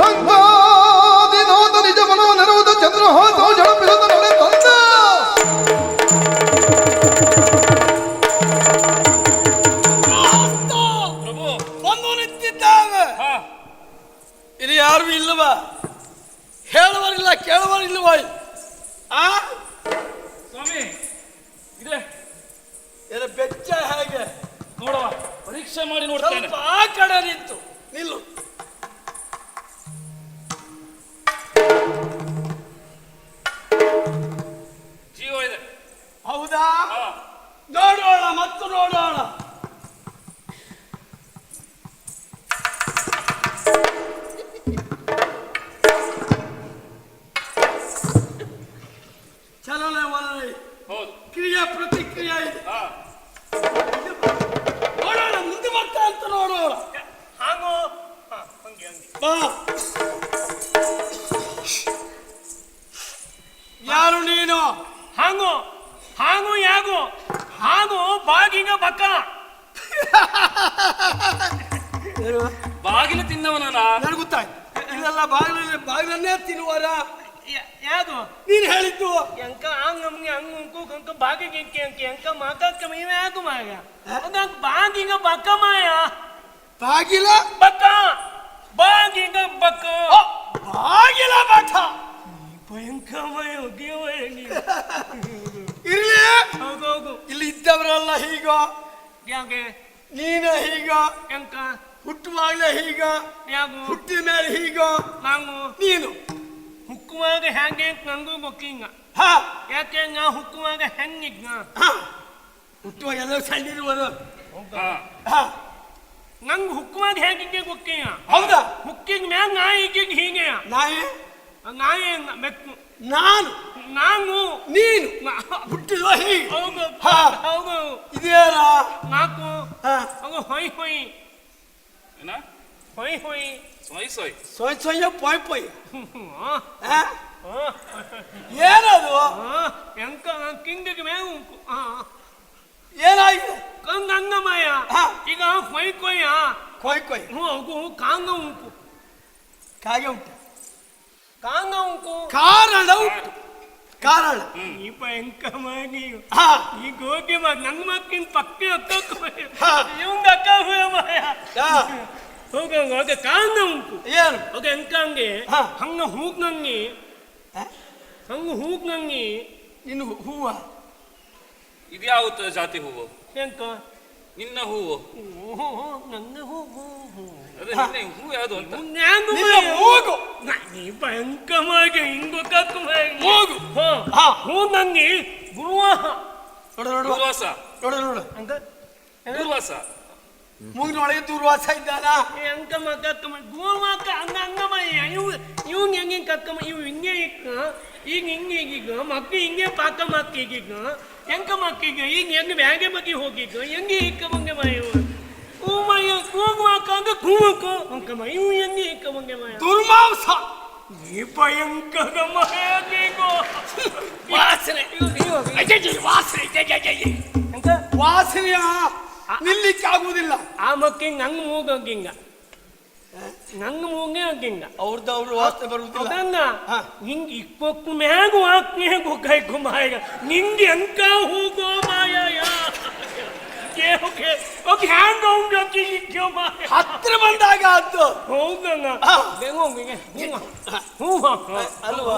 헌 ಯಾರು ನೀನು? ಹಾಂಗು ಹಾಂಗು ಯಾಗು ಹಾಗು ಬಾಗಿಂಗ ಬಕ್ಕ. ಬಾಗಿಲು ತಿನ್ನವನ ನನಗೆ ಗೊತ್ತಾಯ್ತು. ಇದೆಲ್ಲ ಬಾಗಿಲ ಬಾಗಿಲನ್ನೇ ತಿನ್ನುವರ? ಯಾವುದು ನೀನು ಹೇಳಿದ್ದು? ಎಂಕ ಹಂಗ ಹಂಗೆ ಹಂಗ ಉಂಕು ಕಂಕ ಬಾಗಿಗೆ ಎಂಕೆ ಅಂಕೆ ಎಂಕ ಮಾತಾಡ್ಕ ನೀವು ಯಾಕು ಮಾಯ ಬಾಗಿಗ ಬಕ್ಕ ಮಾಯ? ಬಾಗಿಲ? ಬಕ್ಕ ಬಾಗಿಂಗ ಬಕ್ಕ. ಬಾಗಿಲ ಮಠ ಭಯಂಕರಮಯ ಹೋಗಿವಯ ಇರ್ಲಿ. ಹೋಗು ಹೌದು ಇಲ್ಲಿ ಇದ್ದವರೆಲ್ಲ ಹೀಗ. ಯಾಕೆ? ನೀನ ಹೀಗ. ಎಂಕ? ಹುಟ್ಟುವಾಗಲೇ ಹೀಗ. ಯಾಗು ಹುಟ್ಟಿದ ಮೇಲೆ ಹೀಗ. ನಾನು ನೀನು. ಹುಕ್ಕುವಾಗ ಹೆಂಗೆ ನಂಗೂ ಗೊತ್ತಿಂಗ ಹಾ. ಯಾಕೆ ನಾ ಹುಕ್ಕುವಾಗ ಹೆಂಗಿದ್ನ? ಹುಟ್ಟುವಾಗ ಎಲ್ಲ ಸಣ್ಣಿರುವರು ಹಾ. ನಂಗೆ ಹುಕ್ಕುವಾಗ ಹೇಗಿಗೆ ಗೊತ್ತಿಂಗ ಹೌದಾ? ಹುಕ್ಕಿದ ಮ್ಯಾಗ ನಾ ಈಗೀಗ ಹೀಗೆ. ನಾಯಿ? ಹಂಗ ಬೆಕ್ಕು ನಾನು. ನಾನು. ನೀನು. ಹುಟ್ಟಿದ ಹೀಗೆ. ಹೌದು. ಹಾ. ಹೌದು. ಇದೇನ? ನಾಲ್ಕು. ಹೌದು ಹೊಯ್ ಹೊಯ್. ಏನ? ಹೊಯ್ ಹೊಯ್. ಸೊಯ್ ಸೊಯ್. ಸೊಯ್ ಸೊಯ್ಯ ಪೊಯ್ ಪೊಯ್. ಹಾ. ಏನದು? ಎಂಕ ಕಿಂಡಿಗೆ ಮ್ಯಾಗ ಉಂಕು ಏನಾಯ್ತು ಕಂದ ಅಂಗಮಯ ಹಾ. ಈಗ ಹೊಯ್ ಕೊಯ್ಯ? ಕೊಯ್ ಕೊಯ್. ಹ್ಞೂ ಅವು ಕಾಂಗ ಉಂಕು ಕಾಗೆ ಉಂಟು. ಕಾಂಗ ಉಂಕು ಕಾರಣ ಉಂಟು. ಕಾರಣ. ಈ ಭಯಂಕರವಾಗಿ ಹಾ. ಈ ಗೋಗಿ ಮಗ ನಂಗ್ ಮಕ್ಕಿನ ಪಕ್ಕ ಅಕ್ಕ ಹಾ. ಇವಂಗ ಅಕ್ಕ ಹೋಯ ಮಾಯ. ಹಾ. ಹೋಗ ಹೋಗ ಕಾಂಗ ಉಂಟು ಏನು? ಹೋಗ ಎಂಕಂಗೆ ಹಾ. ಹಂಗ ಹೂಗ್ ನಂಗಿ. ಹಾ? ಹಂಗ ಹೂಗ್ ನಂಗಿ. ನಿನ್ನ ಹೂವ? ಇದ್ಯಾವುದು ಜಾತಿ ಹೂವು? ಎಂಕ? ನಿನ್ನ ಹೂವು. ಓಹೋ ಹೂವು ಹೂವು. ಹೂವು ಯಾವುದು ಅಂತ? ಮೂಗು. ನೀ ಭಯಂಕರವಾಗಿ ಹಿಂಗು ಕಕ್ಕ ಮೂಗು. ಹಾ. ಹಾ. ಹೂ ನನ್ನಿ ಗುರುವಾಹ ನೋಡು ನೋಡು ದೂರ್ವಾಸ ನೋಡು ನೋಡು ಅಂತ ದೂರ್ವಾಸ ಮೂಗಿನೊಳಗೆ ದೂರ್ವಾಸ ಇದ್ದಾನ? ಎಂಕ ಕಕ್ಕಮ್ಮ ಗೋವಾಕ ಹಂಗ ಹಂಗಮ್ಮ ಇವು ಇವ್ ಹೆಂಗೆ ಕಕ್ಕಮ್ಮ ಇವು ಹಿಂಗೆ ಇಕ್ಕ ಈಗ ಹಿಂಗೆ ಈಗ ಮಕ್ಕ ಹಿಂಗೆ ಪಾಕ ಮಕ್ಕೀಗ ಹೆಂಕಮ್ಮ ಮಕ್ಕೀಗ ಈಗ ಹೆಂಗೆ ಬ್ಯಾಗೆ ಬಗ್ಗೆ ಹೋಗಿಗ ಹೆಂಗೆ ಇಕ್ಕ ಮಯ ಹೂ ಮಯ್ಯ ಕೂಗುವಾಕ ಹಂಗ ಕೂವಕ ಅಂಕಮ್ಮ ಇವು ಮಂಗೆ ಮಯ. ದುರ್ಮಾಂಸ. ಈ ಭಯಂಕರ ಮಹಗೋ ವಾಸನೆ. ವಾಸನೆ. ವಾಸನೆಯ ನಿಲ್ಲಿಕ್ಕೆ ಆಗುವುದಿಲ್ಲ. ಆ ಮಕ್ಕಿಂಗ್ ನಂಗ್ ಮೂಗಂಗಿಂಗ ನಂಗ್ ಮೂಗೇ ಹಂಗಿಂಗ ಅವ್ರದ್ದು ಅವ್ರ ವಾಸನೆ ಬರುವುದಿಲ್ಲ. ಹಾ. ಹಿಂಗ್ ಇಕ್ಕೊಕ್ಕು ಮ್ಯಾಗ ಹಾಕ್ನೆ ಗೊಗ್ಗಾಯ್ಕು ಮಾಯ. ನಿಂಗೆ ಅಂಕ ಹೋಗೋ ಮಾಯ ಓಕೆ ಓಕೆ. ಹ್ಯಾಂಗ ಹೋಗಿ ಓಕೆ ಮಾಯ ಹತ್ರ ಬಂದಾಗ ಆದ್ದು ಹೌದಣ್ಣ. ಹಾ. ಬೆಂಗೋಗಿಗೆ ಹೂ ಹಾಕ ಅಲ್ವಾ?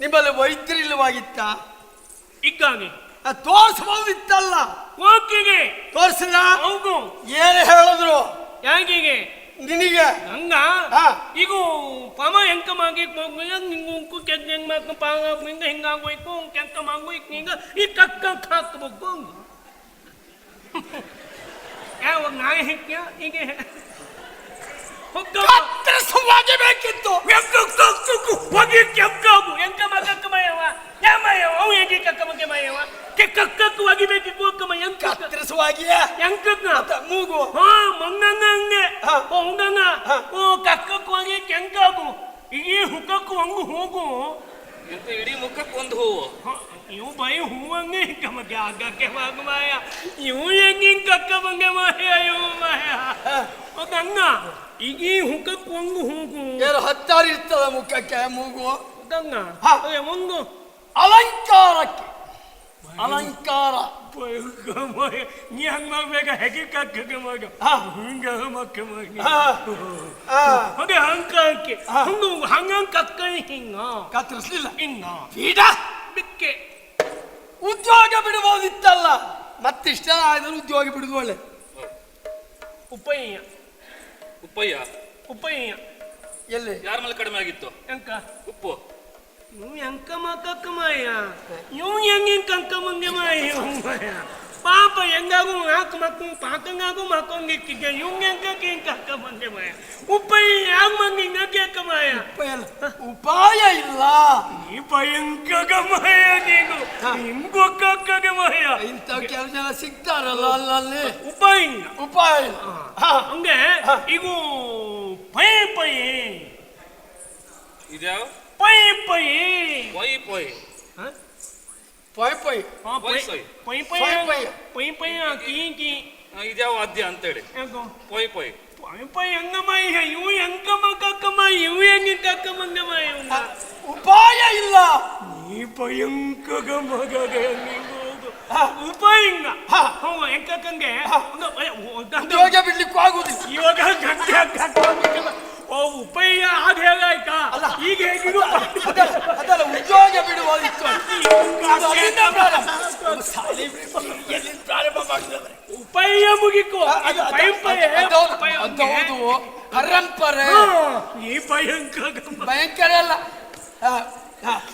ನಿಮ್ಮಲ್ಲಿ ವೈದ್ಯರಿಲ್ಲವಾಗಿತ್ತ ಇಕ್ಕಾಗಿ. ತೋರಿಸಬಹುದಿತ್ತಲ್ಲ? ಓಕೆಗೆ. ತೋರಿಸಿಲ್ಲ ಹೌದು. ಏನು ಹೇಳಿದ್ರು? ಯಾಕಿಗೆ ನಿನಗೆ? ಹಂಗ? ಹಾ. ಈಗ ಪಮ ಹೆಂಕ ಮಾಗಿ ನಿಂಗು ಉಂಕು ಕೆದ್ದ ಹೆಂಗ್ ಮಾಕ ಪಾಗ ಹಿಂಗ ಹಿಂಗಾಗೋಯ್ತು ಕೆಂಕ ಮಾಗು ಈಗ ಈ ಕಕ್ಕ ಹಾಕ್ಬೇಕು ಹಂಗ ಯಾವ ನಾಯ ಹೆಕ್ಕ ಈಗ ಕತ್ತರಿಸುವಾಗಿ ಬೇಕಿತ್ತು. ಹೋಗಿ ಕೆಂಕಾಗು ಹೆಂಕ ಮಗಕ್ಕ ಮಯವ ಯಾ ಮಯವ ಅವು ಹೆಂಗೆ ಕಕ್ಕ ಮಗ ಮಯವ ಕೆ ಕಕ್ಕಕ್ಕೆ ಒಗಿಬೇಕು ಅಕ್ಕಮ್ಮ ಹೆಂಕ ಕತ್ತರಿಸುವಾಗಿಯೇ ಮತ್ತೆ ಮೂಗು. ಹಾ ಮಂಗಂಗ ಹಂಗೆ. ಹಾ. ಓ ಹಂಗಂಗ. ಹಾ. ಓ ಕಕ್ಕಕ್ಕೆ ಹೋಗಿ ಕೆಂಕಾಗು ಈ ಹುಕ್ಕಕ್ಕೂ ಹಂಗು ಹೋಗು. ಎಂತ ಇಡೀ ಮುಖಕ್ಕೆ ಒಂದು ಹೂವು? ಇವು ಬೈ ಹೂವಂಗೆ ಹಿಂಗ ಮಗೆ ಆಗಕ್ಕೆ ಮಾಗ ಮಾಯ. ಇವು ಹೆಂಗೆ ಹಿಂಗ ಕಕ್ಕ ಬಂಗೆ ಮಾಯ ಇವು ಮಾಯ? ಅದಂಗ ಈಗ ಹುಕ್ಕಕ್ಕೆ ಕೊಂಗು ಹೋಗು ಏನು ಹತ್ತಾರು ಇರ್ತದ ಮುಖಕ್ಕೆ ಮೂಗು? ಅದಂಗ. ಒಂದು. ಅಲಂಕಾರಕ್ಕೆ. ಅಲಂಕಾರ. ನೀ ಹಂಗ ಮಾಡ್ಬೇಕ ಹೆಗಿ ಕಕ್ಕ ಹಾ. ಹಿಂಗ ಮಕ್ಕ ಮಗ ಅದೇ ಹಾ. ಅದೇ ಹಂಕಕ್ಕೆ ಹಂಗ ಹಂಗ ಕಕ್ಕ ಹಿಂಗ ಕತ್ತರಿಸ್ಲಿಲ್ಲ. ಹಿಂಗ ಪೀಡ ಬಿಕ್ಕೆ ಉದ್ಯೋಗ ಬಿಡಬಹುದಿತ್ತಲ್ಲ. ಮತ್ತಿಷ್ಟ ಆದ್ರೆ ಉದ್ಯೋಗ ಬಿಡುದು ಒಳ್ಳೆ. ಉಪಯ್ಯ ಉಪ್ಪಯ್ಯ ಉಪಯ್ಯ ಎಲ್ಲಿ? ಯಾರ ಮೇಲೆ ಕಡಿಮೆ ಆಗಿತ್ತು? ಎಂಕ ಉಪ್ಪು. ಇವ್ ಎಂಕಮ್ಮ ಕಕ್ಕಮ್ಮಯ್ಯ ಇವ್ ಹೆಂಗೆ ಕಂಕಮ್ಮಂಗೆ ಪಾಪ ಹೆಂಗಾಗು ಹಾಕು ಮಕ್ಕು ಪಾಕಂಗಾಗು ಮಕ್ಕಂಗೆ ಇಕ್ಕಿಗೆ ಇವಂಗೆ ಹೆಂಗಕ್ಕೆ ಹಿಂಗೆ ಕಕ್ಕಮ್ಮಂಗೆ ಮಾಯ ಉಪ್ಪ ಯಾವ ಮಂಗೆ ಕೇಕ ಅಕ್ಕಮಾಯ ಉಪಾಯ ಇಲ್ಲ. ನೀ ಭಯಂಕಗ ಮಾಯ ನೀನು ನಿಮ್ಗೂ ಕಕ್ಕಗ ಮಾಯ ಇಂಥ ಕೆಲವು ಎಲ್ಲ ಸಿಗ್ತಾರಲ್ಲ ಅಲ್ಲಲ್ಲಿ. ಉಪಾಯ ಇಲ್ಲ. ಉಪಾಯ ಹಂಗೆ ಈಗ ಪೈ ಪೈ ಇದ್ಯಾವ? ಪೈ ಪೈ. ಪೈ ಪೊಯ್ ಪೊಯ್ ಪೊಯ್ ಆ, ಪೈ ವಯಸ್ಸು. ಪೈ ಪೈ ಪೈ ಪೈ. ಪೈ ಪೈ ಕೀ ಕೀ. ಇದ್ಯಾವ ವಾದ್ಯ ಅಂತೇಳಿ. ಪೈ ಪೈ. ಪೈ ಪೈ ಹೆಂಗಮ್ಮ ಇವು ಹೆಂಗಮ್ಮ ಕಕ್ಕಮ್ಮ ಇವು ಹೆಂಗೆ ಕಕ್ಕಮ್ಮಂಗಮ್ಮ ಇವಂಗ ಉಪಾಯ ಇಲ್ಲ. ಈ ಭಯಂಕರ ಮಗ ಹಾ. ಉಪ ಹಿಂಗ ಹಾ. ಹ್ಞೂ ಗಂಡ- ಉದ್ಯೋಗ ಬಿಡ್ಲಿಕ್ಕೂ ಆಗುದಿಲ್ಲ. ಇವಾಗ ಗಂಟೆ ಉಪಯ್ಯ ಆಗ ಹೇಗಾಯ್ತಾ ಅಲ್ಲ. ಈಗ ಹೇಗಿದು ಅದಲ್ಲ ಉದ್ಯೋಗ ಇತ್ತು. ಉಪಯ ಮುಗಿಕು. ಪ್ರಾರಂಭ. ಅದು ಉಪಯ್ಯ ಮುಗಿಕೋ ಹಂಗೆ. ಅದೌದು ಪರಂಪರೆ. ಹಾ, ಈ ಭಯಂಕರ ಭಯಂಕರ ಅಲ್ಲ.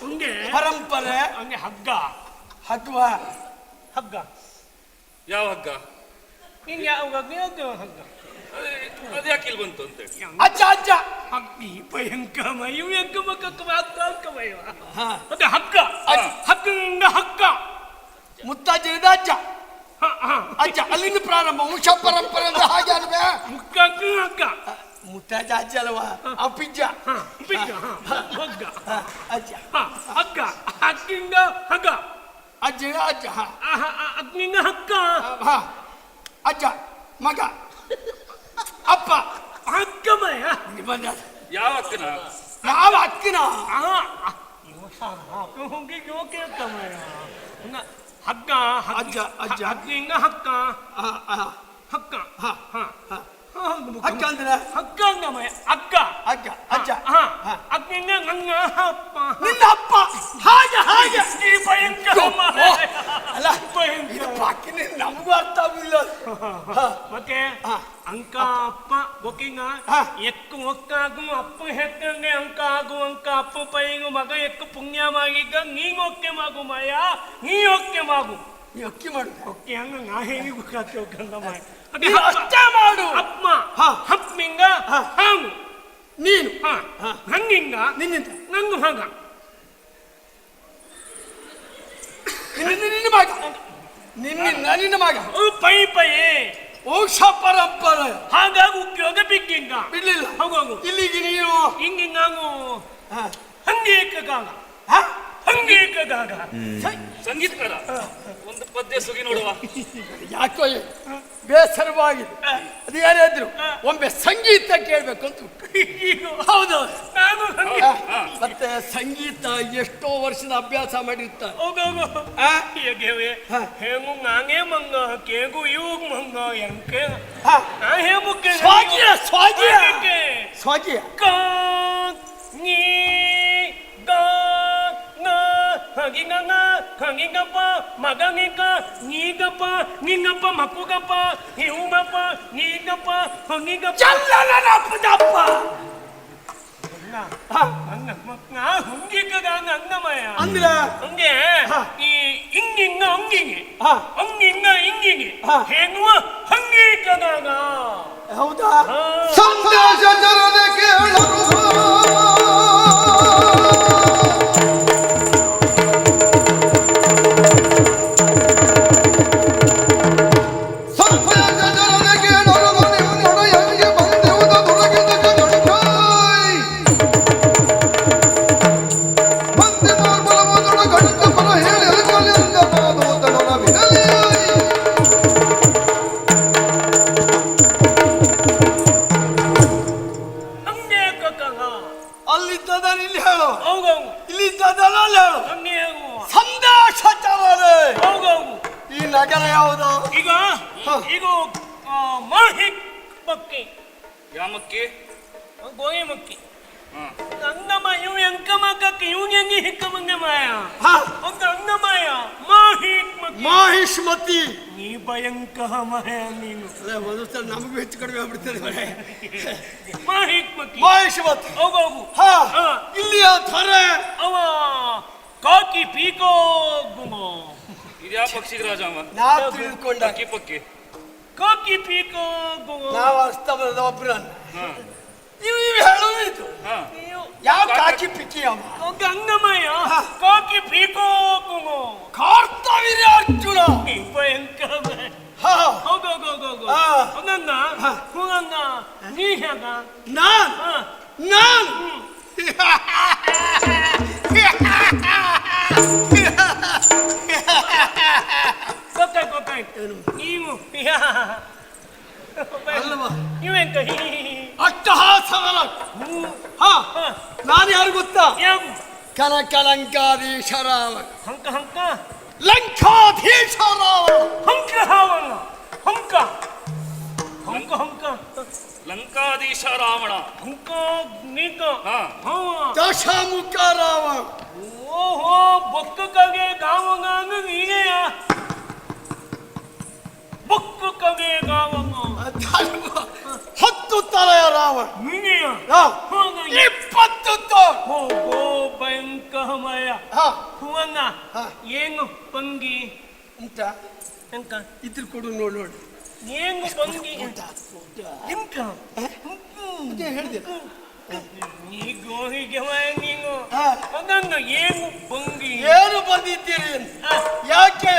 ಹಂಗೆ ಪರಂಪರೆ. ಹಂಗೆ ಹಗ್ಗ. ಹಗ್ಗ. ಹಗ್ಗ. ಯಾವ ಹಗ್ಗ? ನಿಂಗೆ ಯಾವ ಹಗ್ಗ? ಯಾವ್ದು ಹಗ್ಗ. ಅದೇ- ಅದು ಯಾಕೆ ಇಲ್ಲಿ ಬಂತು ಅಂತೇಳಿ ಅಜ್ಜ. ಅಜ್ಜ ಅಗ್ನಿ ಭಯಂಕಮ ಇವು ಎಂಕಮ ಕಕ್ಕಮ ಹಗ್ಗ ಹಕ್ಕಮಯ್ಯ ಹಾ. ಅದೇ ಹಗ್ಗ. ಹಗ್ಗ. ಅಜ್ಜ. ಹ, ಹ. ಅಜ್ಜ ಅಲ್ಲಿಂದ ಪ್ರಾರಂಭ. ವಂಶ ಪರಂಪರೆ ಅಂದ್ರೆ ಹಾಗೆ ಅಲ್ವೇ? ಮುಕ್ಕ ಹಗ್ಗ. ಮುತ್ತಜ್ಜ ಅಜ್ಜ ಅಲ್ವಾ? ಅಪ್ಪಿಜ್ಜ ಪಿಜ್ಜ. ಹ, ಬಿಗ್ಗ, ಹ, ಹಗ್ಗ. ಅಜ್ಜ. ಹ, ಹಗ್ಗ. ಹಗ್ಗಿಂದ ಹಗ್ಗ. ಅಜ್ಜ ಅಜ್ಜ ಹಾ. ಆ, ಹ, ಆ, ಅಗ್ನಿಂದ ಹಗ್ಗ. ಹಾ. ಅಜ್ಜ ಮಗ. ಅಪ್ಪ. ಅಕ್ಕಮಯ ಬಂದ ಯಾವ ಅಕ್ಕನ? ಯಾವ ಅಕ್ಕನ. ಹೋಗಿ ಯೋಕೆ ಹಂಗ ಹಗ್ಗ ಅಜ್ಜ, ಅಜ್ಜ. ಹಗ್ಗಿಂಗ ಹಕ್ಕ ಹಕ್ಕ ಹಕ್ಕ ಹಗ್ಗ. ಹಕ್ಕ ಹ, ಹಾ. ಹ, ಅಕ್ಕ ಅಂದ್ರೆ? ಹಗ್ಗ ಅಜ್ಜ ಅಜ್ಜ. ಹ, ಹಾ. ಇನ್ನ ಗಂಗ ಅಪ್ಪ. ನಿನ್ನ ಅಪ್ಪ. ಹಾಗೆ ಹಾಗೆ. ಈ ಭಯಂಕರ. ಅಲ್ಲ ಭಯಂಕರ. ನಮಗೂ ಅರ್ಥ ಆಗಿಲ್ಲ ಹಾ. ಮತ್ತೆ? ಹಾ. ಅಂಕ ಅಪ್ಪ ಹಾ. ಎಕ್ಕು ಒಕ್ಕಾಗು ಅಪ್ಪ ಹೆಕ್ಕಂಗೆ ಅಂಕ ಆಗು ಅಂಕ ಅಪ್ಪ ಪೈಗು ಮಗ ಎಕ್ಕು ಪುಣ್ಯ ಮಾಗಿಗ ನೀ ಒಕ್ಕೆ ಮಾಗು ಮಾಯ ನೀ ಒಕ್ಕೆ ಮಾಗು. ನೀ ಅಕ್ಕಿ ಮಾಡು. ಒಕ್ಕೆ ಹಂಗ ನಾ ಹೇಗೆ ಗುಕ್ಕಾತಿ ಗಂಧ ಮಾಯ. ಅಷ್ಟೇ ಮಾಡು. ಅಪ್ಪ. ಹಾ. ಹಪ್ಪಿಂಗ ಹಾ. ಹಾಂಗು. ನೀನು. ಹಾ. ಹಾ. ಹಂಗಿಂಗ ನಿನ್ನಿಂದ. ನಂಗು ಹಂಗ. ನಿನ್ನ ನಿನ್ನ ಮಗ. ನಿನ್ನ ನಿನ್ನ ಮಗ. ಪೈ ಪೈ. ವಂಶ ಪರಂಪರೆ ಹಾಗಾಗಿ ಉಪಯೋಗ ಬಿಗ್ಗಿಂಗ. ಬಿಡ್ಲಿಲ್ಲ. ಹೋಗು ಹೋಗು. ಇಲ್ಲಿಗೆ ನೀನು? ಹಿಂಗಿಂಗಾಗು. ಹಾ. ಹಂಗೇಕಾಗ ಹಾ? ಹಂಗೇಕಾಗ ಸಂಗೀತಕಾರ ಒಂದು ಪದ್ಯ ಸುಗಿ ನೋಡುವ. ಯಾಕೋ ಬೇಸರವಾಗಿ ಬೇಸರವಾಗಿದೆ ಅದು ಯಾರಾದ್ರು ಒಮ್ಮೆ ಸಂಗೀತ ಕೇಳ್ಬೇಕು ಅಂತ ಹೌದು. ನಾನು ಮತ್ತೆ ಸಂಗೀತ ಎಷ್ಟೋ ವರ್ಷದ ಅಭ್ಯಾಸ ಮಾಡಿರ್ತಾರೆ ಹೋಗೋಗು ಆ? ಹೇಗೆ. ಹಾ. ಹೇಗು ನಾಂಗೆ ಮಂಗ ಕೇಗು ಇವಾಗ ಮಂಗ ಎಂಕೆ ಹಾ. ಸ್ವಾಗಿಯ ಹೇಮುಕ್ಕೆ ಹಗಿಂಗ ಹಗಿಂಗಪ್ಪ ಮಗಂಗಿಕ ನೀಗಪ್ಪ ನಿಂಗಪ್ಪ ಮಕ್ಕುಗಪ್ಪ ಹಿವುಗಪ್ಪ ನೀಗಪ್ಪ ಹಂಗಿಗಪ್ಪ. ಅಂಗಮಯ ಅಂದ್ರೆ ಹಂಗೆ. ಈ ಹಿಂಗಿಂಗ ಹಂಗಿಗೆ ಹಾ. ಹಂಗಿಂಗ ಹಿಂಗಿಗೆ ಹಾ. ಹೆಂಗುವ ಹಂಗೀಕದಾಗ ಹೌದಾ? ಸಂದೇಶ ಅಲ್ಲಿದ್ದದನ್ನ ಇಲ್ಲಿ ಹೇಳು. ಹೋಗು. ಇಲ್ಲಿ ಇಲ್ಲಿದ್ದದನ್ನ ಅಲ್ಲಿ ಹೇಳು ಸಂದೇಶ ಚಾಲನೆ ಹೋಗು ಹೋಗು. ಈ ನಗರ ಯಾವುದು? ಈಗ ಈಗ ಮಹಿ ಮಕ್ಕಿ. ಯಾಮಕ್ಕೆ ಗೋಯಿ ಮಕ್ಕಿ ಹಾ ಅಂಗಮ ಇವು ಎಂಕ ಮಕ್ಕಕ್ಕೆ ಇವ್ ಹೆಂಗೆ ಹಿಕ್ಕ ಮಂಗೆ ಮಾಯ? ಹ, ಒಂದು ಅಂಗಮಾಯ ಮಾಹಿಕ್ ಮಕ್ಕಿ. ಮಾಹಿಷ್ಮತಿ ನೀ ಭಯಂಕ ಮಾಯ ನೀನು. ಮಧುಸ್ಥ ನಮಗೂ ಹೆಚ್ಚು ಕಡಿಮೆ ಮಕ್ಕಿ. ಮಾಹಿಷ್ಮತಿ ಹೋಗು ಹೋಗು. ಹಾ. ಇಲ್ಲಿಯ ಥರೆ ಅವ ಕಾಕಿ ಪೀಕೋ ಗುಮೋ. ಇದ್ಯಾ ಪಕ್ಷಿ ರಾಜ ನಾ ತಿಳ್ಕೊಂಡ. ಪಕ್ಕಿ ಪಕ್ಕಿ ಕಾಕಿ ಪೀಕೋ ಗುಮೋ. ನಾವು ಅಸ್ತಮದ ಒಬ್ರನ್ನ. ಹಾ ಇವು ಇವು ಹೇಳುವುದು ಹಾ. ಯಾವ ಕಾಕಿ ಪಿಕ್ಕಿ ಅವ ಗಂಗಮಯ ಕಾಕಿ ಪೀಕೋ ಗುಮೋ ಕಾರ್ತವೀರ್ಯ ಅರ್ಜುನ. ಭಯಂಕರ ಹ. ಹೋಗು ಹೋಗು ಹೋಗು ಹೋಗು ಹಾ. ಹಂಗಂಗ ಹಂಗಂಗ ನೀ ಹೇಗ? ನಾನ್? ಹಾ. ನಾನ್? ಅಟ್ಟಹಾಸನ ಹಾ ನಾನು ಯಾರು ಗೊತ್ತಾ? ಯಾವ ಕನಕಲಂಕಾಧೀಶರಾವ ಹಂಕ ಹಂಕ. ಲಂಕಾಧೀಶರಾವ ಹಂಕ. ರಾವಣ ಹಂಕ. ಹಂಕ ಹಂಕ ಲಂಕಾಧೀಶ ರಾವಣ ಹಂಕ ನೀಕ ದಶಮುಖ ಓಹೋ ಬೊಕ್ಕ ಹ. ಹೂವಂಗ ಹಾ. ಏನು ಪಂಗಿ ಅಂತ ಎಂಕ ಇದ್ರ ಕೊಡು ನೋಡಿ ನೋಡಿ. ಏನು ಪಂಗಿ ಎಂಕ? ಅದೇ ಹೇಳಿದೆ. ನೀ ಗೋಹಿಗೆ ನೀನು. ಹಾ. ಹಂಗಂಗ ಏನು ಪಂಗಿ. ಏನು ಬಂದಿದ್ದೀರಿ? ಅಂತ. ಯಾಕೆ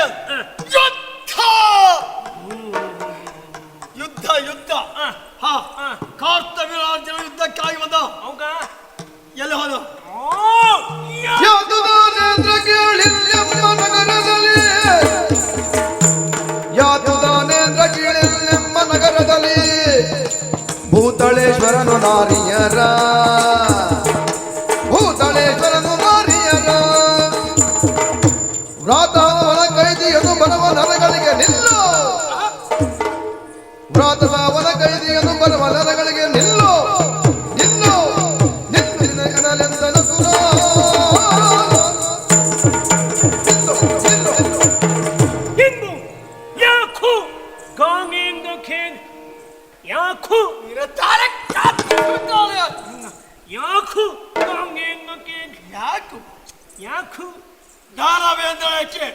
ವ್ರಾತವನ ಕೈದಿಯನು ಬರುವ ನರಗಳಿಗೆ ನಿಲ್ಲು ನಿಲ್ಲು ನಿನ್ನ ಕನಲೆಂದನು ಸುರ ನಿಲ್ಲು ನಿಲ್ಲು. ಹಿಂದು ಯಾಕು ಗಾಂಗಿಂಗ ಖೇನ್. ಯಾಕು ಇರುತ್ತಾರೆ. ಯಾಕು ಗಾಂಗಿಂಗ ಖೇನ್. ಯಾಕು ಯಾಕು ದಾನವೇಂದ್ರಕ್ಕೆ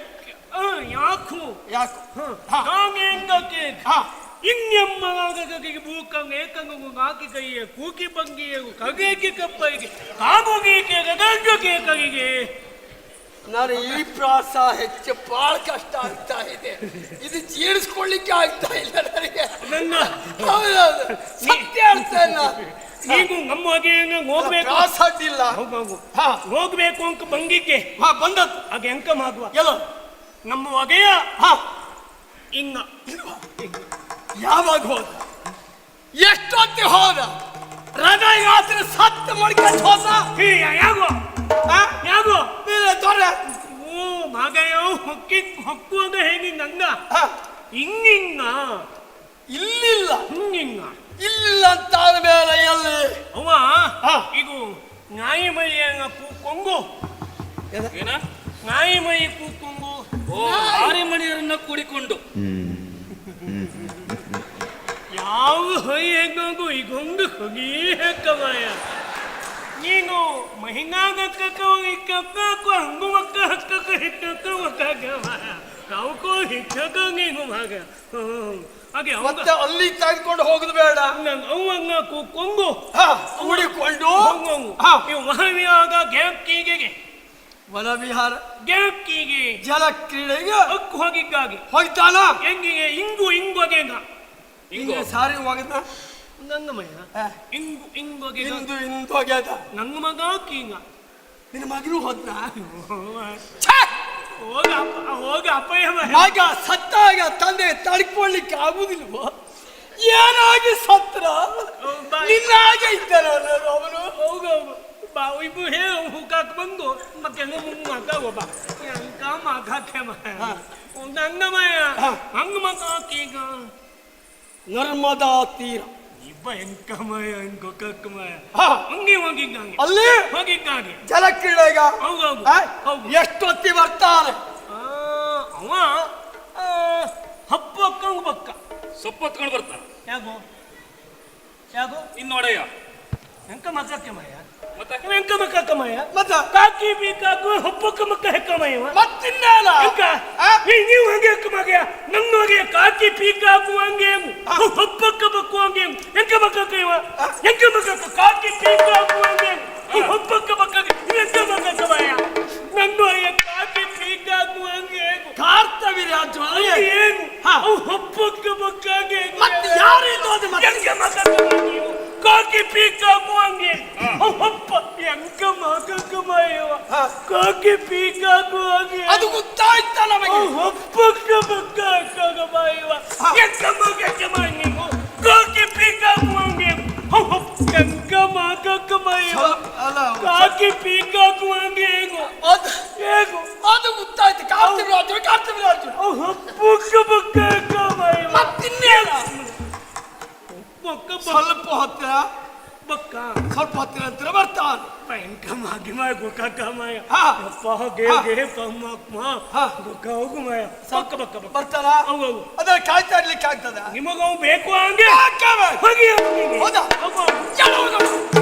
ಆ, ಯಾಕು ಯಾಕು ಹ, ಹ. ಗಾಂಗಿಂಗ ಖೇನ್. ಹ. ಇನ್ನೆಮ್ಮಗಾಗಗೆ ಮೂಕಂಗ ಏಕಂಗ ಕಾಕಿ ಕೈಯ ಕೂಕಿ ಬಂಗಿಯ ಕಗೇಕಿ ಕಪ್ಪೈಗೆ ಕಾಗುಗೀಕೆ ಗಗಂಜುಕೆ ಕೈಗೆ. ನಾನು ಈ ಪ್ರಾಸ ಹೆಚ್ಚು ಬಹಳ ಕಷ್ಟ ಆಗ್ತಾ ಇದೆ. ಇದು ಜೀರ್ಣಿಸ್ಕೊಳ್ಳಿಕ್ಕೆ ಆಗ್ತಾ ಇಲ್ಲ ನನಗೆ. ನನ್ನ ಹೌದೌದು. ಸತ್ಯ ಹೇಳ್ತೇನೆ ನಾನು. ನೀವು ನಮ್ಮ ಹಾಗೆ ಹೋಗ್ಬೇಕು? ಹಾ. ಹೋಗ್ಬೇಕು ಅಂಕ ಬಂಗಿಕ್ಕೆ ಹಾ ಬಂದದ್ದು. ಹಾಗೆ ಅಂಕ ಮಾಡುವ. ಎಲ್ಲ? ನಮ್ಮ ಹೊಗೆಯ? ಹಾ. ಇಂಗ ಯಾವಾಗ ಹೋದ? ಎಷ್ಟೊತ್ತಿ ಹೋದ? ಹೃದಯ ಸತ್ತು ಮಡ್ಕೊಂಡು ಹೋದ? ಹೇ ಯಾಗೋ? ಇಲ್ಲ ಯಾಗೋ? ನೀನೆ ದೊರೆ ಓ ಮಗಯೋ ಹೊಕ್ಕಿ ಹೊಕ್ಕುವಾಗ ಹೇಗೆ ನಂಗ ಹಾ, ಹಿಂಗಿಂಗ? ಇಲ್ಲಿಲ್ಲ. ಹಿಂಗಿಂಗ? ಇಲ್ಲ ಅಂತಾದ ಮೇಲೆ ಎಲ್ಲಿ? ಅವ ಇದು ಈಗ ನಾಯಿ ಹೆಂಗ ಕೂಕೊಂಗು? ಏನ? ನಾಯಿ ಮೈ ಕೂಕೊಂಗು? ಓ ಆರಿಮಣಿಯರನ್ನ ಕೂಡಿಕೊಂಡು. ಯಾವ ಹೊಯ್ ಹೆಂಗಂಗು ಈಗೊಂದು ಹೊಗಿ ಹೆಕ್ಕಮಾಯ ನೀನು ಮಹಿಂಗಾಗ ಹಕ್ಕಕ್ಕ ಇಕ್ಕಕ್ಕ ಹಂಗು ಮಕ್ಕ ಹಕ್ಕಕ್ಕ ಹಿಕ್ಕಕ್ಕ ಮಕ್ಕಾಗ ಮಾಯ ಕಾವುಕೋ ಹಿಕ್ಕಕ್ಕ ನೀನು ಮಗ. ಹಾಗೆ ಮತ್ತೆ ಅಲ್ಲಿ ತೆಗೆದುಕೊಂಡು ಹೋಗುದು ಬೇಡ. ಅವಂಗ ಕೂಕೊಂಗು. ಹಾ, ಕೂಡಿಕೊಂಡು ಹಂಗಂಗು ಹಾ. ಇವು ಮಹಾವಿಯಾಗ ಗ್ಯಾಪ್ಕಿಗೆ ವನವಿಹಾರ ಗ್ಯಾಪ್ಕಿಗೆ ಜಲ ಕ್ರೀಡೆಗೆ ಹಕ್ಕು ಹೋಗಿಗಾಗಿ ಹೋಗ್ತಾನ? ಹೆಂಗಿಗೆ ಇಂಗು ಇಂಗೊಗೆಗ. ಹಿಂಗೆ. ಸಾರಿ ಹೋಗಿದ್ದ ನನ್ನ ಮಯ ಇಂಗು ಇಂಗೊಗೆಗ ಇಂದು ಇಂದು ಹೋಗ್ಯದ. ನನ್ನ ಮಗ ಕೀಂಗ. ನಿನ್ನ ಮಗನು ಹೋದ್ನ? ಹೋಗ ಹೋಗ ಅಪ್ಪಯ್ಯ ಮಗ ಮಗ ಸತ್ತಾಗ ತಂದೆ ತಡ್ಕೊಳ್ಳಿಕ್ಕೆ ಆಗುದಿಲ್ವೋ? ಏನಾಗಿ ಸತ್ರ. ನಿನ್ನಾಗೆ ನಾನು ಅವನು? ಹೋಗ ಬಾ ಇಬ್ಬರು ಹೇಳು ಹುಕ್ಕಾಕ್ ಬಂದು ಮತ್ತೆ ಮುಂಗ್ ಮಗ? ಎಂಕ ಮಾತಾಕೆ ಮಾಯ ನನ್ನ ಮಯ ಹಂಗ ಮಾತಾಕೀಗ ನರ್ಮದಾ ತೀರ. ಇಬ್ಬ ಎಂಕಮಯ ಎಂಕೊಕ್ಕಮಯ. ಹಂಗೆ ಹೋಗಿದ್ದಂಗೆ. ಅಲ್ಲಿ ಜಲ ಜಲಕ್ರೀಡೆ ಈಗ ಹೌದು ಹೌದು. ಆ? ಹೌದು. ಎಷ್ಟೊತ್ತಿ ಬರ್ತಾನೆ ಆ, ಅವ ಆ, ಹಪ್ಪು ಅಕ್ಕಂಗ್ ಬಕ್ಕ. ಸೊಪ್ಪು ಹೊತ್ಕೊಂಡು ಬರ್ತಾನೆ. ಯಾಗೋ ಯಾಗೋ ಇನ್ನು ಒಡೆಯ. ಎಂಕ ಮಕ್ಕಕ್ಕೆ ಮಯ ಮತ್ತೆ ಎಂಕ ಮಕ್ಕಕ್ಕ ಮಯ ಮತ್ತ? ಕಾಕಿ ಬೀಕಾಕು ಹಪ್ಪಕ್ಕ ಮಕ್ಕ ಹೆಕ್ಕ ಮಯವ ಮತ್ತಿನ್ನೇನ ಎಂಕ ಆ? ನೀ- ನೀವು ಹಂಗೆ ಹೆಕ್ಕ ಮಗ ನಂಗ ಹೋಗಿ ಕಾಕಿ ಪೀಕಾಕು ಹಂಗೆ ಹಪ್ಪಕ್ಕ ಬಕ್ಕು ಹಂಗೆ ಎಂಕ ಮಕ್ಕಕ್ಕ ಇವ ಎಂಕ ಮಕ್ಕಕ್ಕ ಕಾಕಿ ಪೀಕಾಕು ಹಂಗೆ ಹಪ್ಪಕ್ಕ ಬಕ್ಕ ಎಂಕ ಕಾಕಿ ಪೀಕಾಕು ಮಾಗಿ ಮಾಯ ಗೊಕ್ಕ ಮಾಯ. ಹಾ. ಅಪ್ಪ ಗೆ. ಗೆ ಪಮ್ಮಕ್ಕ ಗುಕ ಹೋಗುಮಯ ಹೋಗು ಮಾಯ ಬಕ್ಕ ಬಕ್ಕ ಬಕ್ಕ ಬರ್ತಾನ ಹೌದು ಹೌದು. ಅದನ್ನ ಕಾಯ್ತಾ ಇರ್ಲಿಕ್ಕೆ ಆಗ್ತದ? ನಿಮಗವು ಬೇಕು ಹಂಗೆ? ಹೋಗಿ ಹೋಗಿ. ಹೌದಾ?